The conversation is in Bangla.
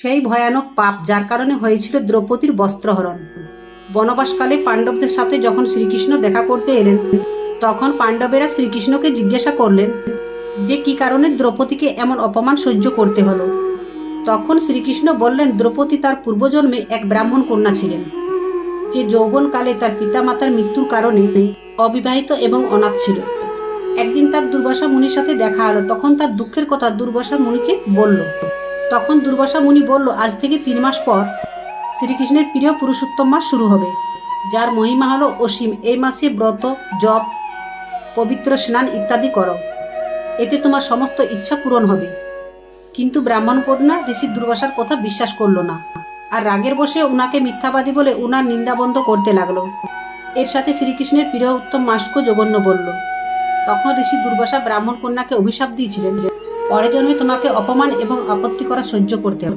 সেই ভয়ানক পাপ যার কারণে হয়েছিল দ্রৌপদীর বস্ত্রহরণ। বনবাসকালে পাণ্ডবদের সাথে যখন শ্রীকৃষ্ণ দেখা করতে এলেন, তখন পাণ্ডবেরা শ্রীকৃষ্ণকে জিজ্ঞাসা করলেন যে কি কারণে দ্রৌপদীকে এমন অপমান সহ্য করতে হলো। তখন শ্রীকৃষ্ণ বললেন, দ্রৌপদী তার পূর্বজন্মে এক ব্রাহ্মণ কন্যা ছিলেন, যে যৌবনকালে তার পিতামাতার মৃত্যুর কারণে অবিবাহিত এবং অনাথ ছিল। একদিন তার দুর্বাসা মুনির সাথে দেখা হলো, তখন তার দুঃখের কথা দুর্বাসা মুনিকে বলল তখন দুর্বাসা মুনি বলল, আজ থেকে তিন মাস পর শ্রীকৃষ্ণের প্রিয় পুরুষোত্তম মাস শুরু হবে। যার মহিমা হলো অসীম। এই মাসে ব্রত, জপ, পবিত্র স্নান ইত্যাদি করো। এতে তোমার সমস্ত ইচ্ছা পূরণ হবে। কিন্তু ব্রাহ্মণ কন্যা ঋষি দুর্বাসার কথা বিশ্বাস করল না। আর রাগের বসে উনাকে মিথ্যাবাদী বলে উনার নিন্দাবন্ধ করতে লাগল। এর সাথে শ্রীকৃষ্ণের প্রিয় উত্তম মাসকে জঘন্য বলল। তখন ঋষি দুর্বাসা ব্রাহ্মণ কন্যাকে অভিশাপ দিয়েছিলেন পরে জন্মে তোমাকে অপমান এবং আপত্তি করা সহ্য করতে হবে।